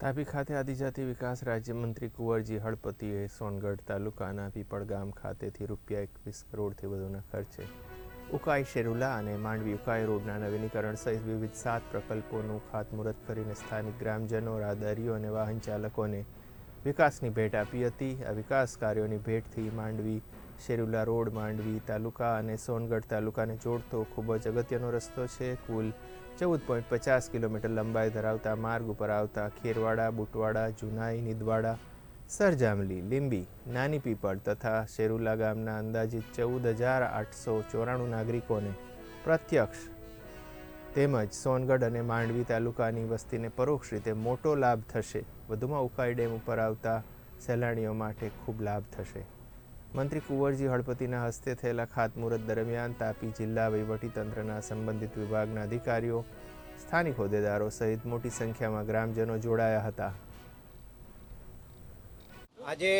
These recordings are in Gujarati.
તાપી ખાતે આદિજાતિ વિકાસ રાજ્યમંત્રી કુંવરજી હળપતિએ સોનગઢ તાલુકાના પીપળ ગામ ખાતેથી રૂપિયા એકવીસ કરોડથી વધુના ખર્ચે ઉકાઈ શેરુલા અને માંડવી ઉકાઈ રોડના નવીનીકરણ સહિત વિવિધ સાત પ્રકલ્પોનું ખાતમુહૂર્ત કરીને સ્થાનિક ગ્રામજનો, રાહદારીઓ અને વાહન ચાલકોને વિકાસની ભેટ આપી હતી. આ વિકાસ કાર્યોની ભેટથી માંડવી શેરુલા રોડ, માંડવી તાલુકા અને સોનગઢ તાલુકાને જોડતો ખૂબ જ અગત્યનો રસ્તો છે. કુલ ચૌદ પોઈન્ટ પચાસ કિલોમીટર લંબાઈ ધરાવતા માર્ગ ઉપર આવતા ખેરવાડા, બુટવાડા, જુનાઈ, નિદવાડા, સરજામલી, લીંબી, નાની પીપળ તથા શેરુલા ગામના અંદાજિત ચૌદ હજાર આઠસો ચોરાણું નાગરિકોને પ્રત્યક્ષ તેમજ સોનગઢ અને માંડવી તાલુકાની વસ્તીને પરોક્ષ રીતે મોટો લાભ થશે. વધુમાં ઉકાઈ ડેમ ઉપર આવતા સહેલાણીઓ માટે ખૂબ લાભ થશે. મંત્રી કુંવરજી હળપતિના હસ્તે થયેલા ખાતમુહૂર્ત દરમિયાન તાપી જિલ્લા વહીવટીતંત્રના સંબંધિત વિભાગના અધિકારીઓ, સ્થાનિક હોદ્દેદારો સહિત મોટી સંખ્યામાં ગ્રામજનો જોડાયા હતા. આજે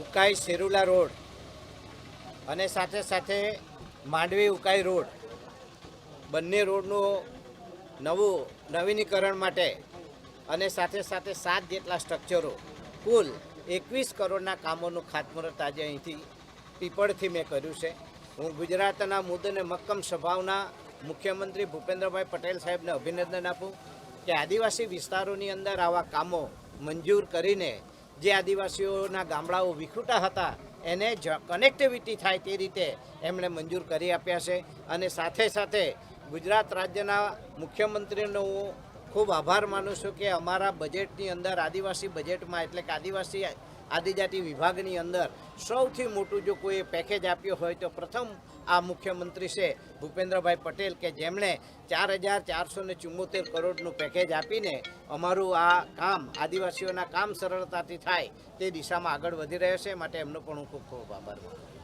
ઉકાઈ શેરુલા રોડ અને સાથે સાથે માંડવી ઉકાઈ રોડ બંને રોડનું નવું નવીનીકરણ માટે અને સાથે સાથે સાત જેટલા સ્ટ્રક્ચરો કુલ એકવીસ કરોડના કામોનું ખાતમુહૂર્ત આજે અહીંથી પીપળથી મેં કર્યું છે. હું ગુજરાતના મુદ્દને મક્કમ સ્વભાવના મુખ્યમંત્રી ભૂપેન્દ્રભાઈ પટેલ સાહેબને અભિનંદન આપું કે આદિવાસી વિસ્તારોની અંદર આવા કામો મંજૂર કરીને જે આદિવાસીઓના ગામડાઓ વિખૂટા હતા, એને જ કનેક્ટિવિટી થાય તે રીતે એમણે મંજૂર કરી આપ્યા છે. અને સાથે સાથે ગુજરાત રાજ્યના મુખ્યમંત્રીનો ખૂબ આભાર માનું છું કે અમારા બજેટની અંદર, આદિવાસી બજેટમાં એટલે કે આદિવાસી આદિજાતિ વિભાગની અંદર સૌથી મોટું જો કોઈ પેકેજ આપ્યું હોય તો પ્રથમ આ મુખ્યમંત્રી છે ભૂપેન્દ્રભાઈ પટેલ કે જેમણે ચાર હજાર ચારસો ને ચુમ્મોતેર કરોડનું પેકેજ આપીને અમારું આ કામ, આદિવાસીઓના કામ સરળતાથી થાય તે દિશામાં આગળ વધી રહ્યો છે. માટે એમનો પણ હું ખૂબ ખૂબ આભાર માનું